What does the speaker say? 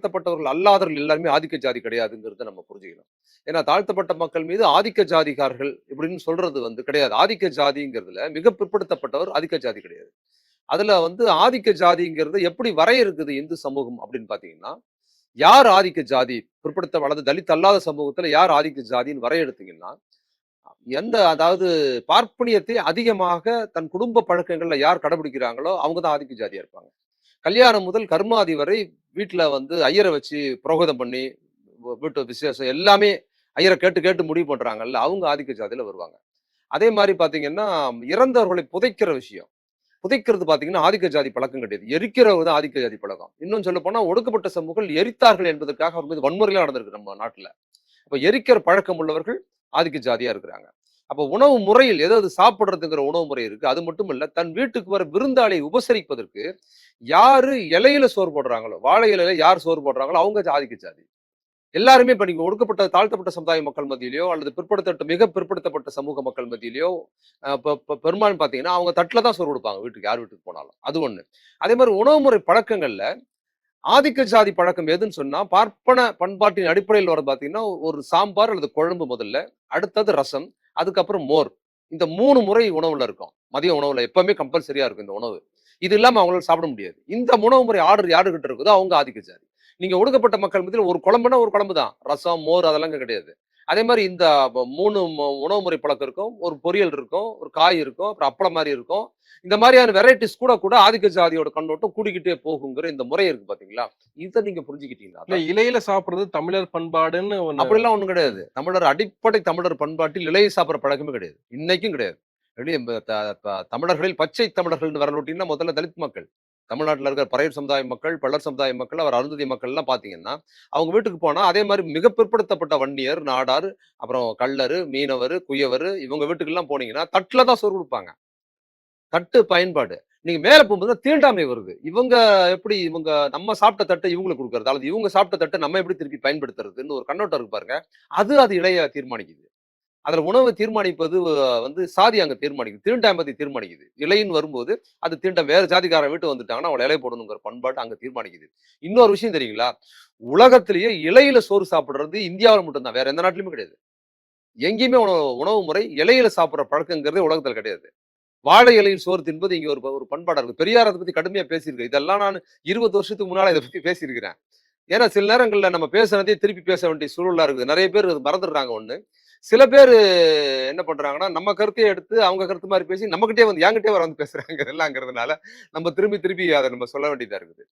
தாழ்த்தப்பட்டவர்கள் அல்லாதவர்கள் எல்லாருமே ஆதிக்க ஜாதி கிடையாதுங்கிறத நம்ம புரிஞ்சுக்கணும். ஏன்னா தாழ்த்தப்பட்ட மக்கள் மீது ஆதிக்க ஜாதிகார்கள் இப்படின்னு சொல்றது வந்து கிடையாது. ஆதிக்க ஜாதிங்கிறதுல மிக பிற்படுத்தப்பட்டவர் ஆதிக்க ஜாதி கிடையாது. அதுல வந்து ஆதிக்க ஜாதிங்கிறது எப்படி வரையறுக்குது இந்து சமூகம் அப்படின்னு பாத்தீங்கன்னா யார் ஆதிக்க ஜாதி பிற்படுத்த வளர்ந்து தலித் அல்லாத சமூகத்துல யார் ஆதிக்க ஜாதின்னு வரையெடுத்தீங்கன்னா எந்த அதாவது பார்ப்பனியத்தை அதிகமாக தன் குடும்ப பழக்கங்கள்ல யார் கடைபிடிக்கிறாங்களோ அவங்க தான் ஆதிக்க ஜாதியா இருப்பாங்க. கல்யாணம் முதல் கர்மாதி வரை வீட்டுல வந்து ஐயரை வச்சு புரோகிதம் பண்ணி வீட்டு விசேஷம் எல்லாமே ஐயரை கேட்டு கேட்டு முடிவு பண்றாங்கல்ல அவங்க ஆதிக்க ஜாதியில வருவாங்க. அதே மாதிரி பாத்தீங்கன்னா இறந்தவர்களை புதைக்கிற விஷயம். புதைக்கிறது பாத்தீங்கன்னா ஆதிக்க ஜாதி பழக்கம் கிடையாது. எரிக்கிறவங்க தான் ஆதிக்க ஜாதி பழக்கம். இன்னும் சொல்ல போனா ஒடுக்கப்பட்ட சமூகங்கள் எரித்தார்கள் என்பதற்காக அவர் மீது வன்முறையில நடந்திருக்கு நம்ம நாட்டுல. இப்போ எரிக்கிற பழக்கம் உள்ளவர்கள் ஆதிக்க ஜாதியா இருக்கிறாங்க. அப்போ உணவு முறையில் ஏதாவது சாப்பிட்றதுங்கிற உணவு முறை இருக்கு. அது மட்டும் இல்ல தன் வீட்டுக்கு வர விருந்தாளியை உபசரிப்பதற்கு யாரு இலையில சோறு போடுறாங்களோ வாழை இலையில யார் சோறு போடுறாங்களோ அவங்க ஆதிக்க ஜாதி. எல்லாருமே இப்போ நீங்கள் ஒடுக்கப்பட்ட தாழ்த்தப்பட்ட சமுதாய மக்கள் மத்தியிலையோ அல்லது பிற்படுத்தப்பட்ட மிக பிற்படுத்தப்பட்ட சமூக மக்கள் மத்தியிலையோ இப்போ பெரும்பாலும் பார்த்தீங்கன்னா அவங்க தட்டில் தான் சோறு கொடுப்பாங்க வீட்டுக்கு யார் வீட்டுக்கு போனாலும். அது ஒன்று அதே மாதிரி உணவு முறை பழக்கங்களில் ஆதிக்க ஜாதி பழக்கம் எதுன்னு சொன்னால் பார்ப்பன பண்பாட்டின் அடிப்படையில் வர பார்த்தீங்கன்னா ஒரு சாம்பார் அல்லது குழம்பு முதல்ல அடுத்தது ரசம் அதுக்கப்புறம் மோர். இந்த மூணு முறை உணவுல இருக்கும். மதிய உணவுல எப்பவுமே கம்பல்சரியா இருக்கும் இந்த உணவு. இது இல்லாம அவங்களால சாப்பிட முடியாது. இந்த உணவு முறை ஆர்டர் யாருகிட்ட இருக்குதோ அவங்க ஆதிக்க ஜாதி நீங்க ஒடுக்கப்பட்ட மக்கள் மத்தியில் ஒரு குழம்புனா ஒரு குழம்பு தான் ரசம் மோர் அதெல்லாம் இங்க கிடையாது. அதே மாதிரி இந்த மூணு உணவு முறை பழக்கம் இருக்கும். ஒரு பொரியல் இருக்கும் ஒரு காய் இருக்கும் அப்புறம் அப்பளம் மாதிரி இருக்கும். இந்த மாதிரியான வெரைட்டிஸ் கூட கூட ஆதிக்க ஜாதியோட கண்ணோட்டம் கூடிக்கிட்டே போகுங்கிற இந்த முறை இருக்கு பாத்தீங்களா? இதை நீங்க புரிஞ்சுக்கிட்டீங்களா? இல்ல இலையில சாப்பிடுறது தமிழர் பண்பாடுன்னு அப்படிலாம் ஒண்ணும் கிடையாது. தமிழர் அடிப்படை தமிழர் பண்பாட்டில் இலையை சாப்பிட்ற பழக்கமே கிடையாது. இன்னைக்கும் கிடையாது. தமிழர்களில் பச்சை தமிழர்கள் வரலோட்டின்னா முதல்ல தலித் மக்கள். தமிழ்நாட்டில் இருக்கிற பறையர் சமுதாய மக்கள் பள்ளர் சமுதாய மக்கள் அவர் அருந்ததி மக்கள்லாம் பார்த்தீங்கன்னா அவங்க வீட்டுக்கு போனால் அதே மாதிரி மிக பிற்படுத்தப்பட்ட வன்னியர் நாடார் அப்புறம் கள்ளர் மீனவர் குயவர் இவங்க வீட்டுக்கெல்லாம் போனீங்கன்னா தட்டுல தான் சோறு கொடுப்பாங்க. தட்டு பயன்பாடு. நீங்க மேல போகும்போது தீண்டாமை வருது. இவங்க எப்படி இவங்க நம்ம சாப்பிட்ட தட்டை இவங்களுக்கு கொடுக்கறது? அல்லது இவங்க சாப்பிட்ட தட்டை நம்ம எப்படி திருப்பி பயன்படுத்துறதுன்னு ஒரு கண்ணோட்டம் இருக்கு பாருங்க. அது அது இளைய தீர்மானிக்குது. அதுல உணவை தீர்மானிப்பது வந்து சாதி அங்க தீர்மானிக்குது. பத்தி தீர்மானிக்குது. இலைன்னு வரும்போது அது தீண்டம் வேற ஜாதிக்காரன் வீட்டு வந்துட்டாங்கன்னா அவளை இலை போடணுங்கிற பண்பாடு அங்க தீர்மானிக்குது. இன்னொரு விஷயம் தெரியுங்களா? உலகத்திலேயே இலையில சோறு சாப்பிடுறது இந்தியாவில் மட்டும்தான். வேற எந்த நாட்டிலுமே கிடையாது. எங்கேயுமே உணவு உணவு முறை இலையில சாப்பிடுற பழக்கங்கிறதே உலகத்தில் கிடையாது. வாழை இலையில் சோறு தின்பது இங்க ஒரு ப- ஒரு பண்பாடா இருக்கு. பெரியார் அதை பத்தி கடுமையா பேசியிருக்கேன் இதெல்லாம் நான் இருபது வருஷத்துக்கு முன்னால இதை பத்தி பேசியிருக்கிறேன். ஏன்னா சில நேரங்களில் நம்ம பேசுனதே திருப்பி பேச வேண்டிய சூழலா இருக்குது. நிறைய பேர் அது மறந்துடுறாங்க ஒன்று சில பேர் என்ன பண்றாங்கன்னா நம்ம கருத்தையே எடுத்து அவங்க கருத்து மாதிரி பேசி நம்மகிட்டே வந்து என்கிட்டே வர வந்து பேசுறாங்க இதெல்லாம்ங்கிறதுனால நம்ம திரும்பி திரும்பி அதை நம்ம சொல்ல வேண்டியதா இருக்குது.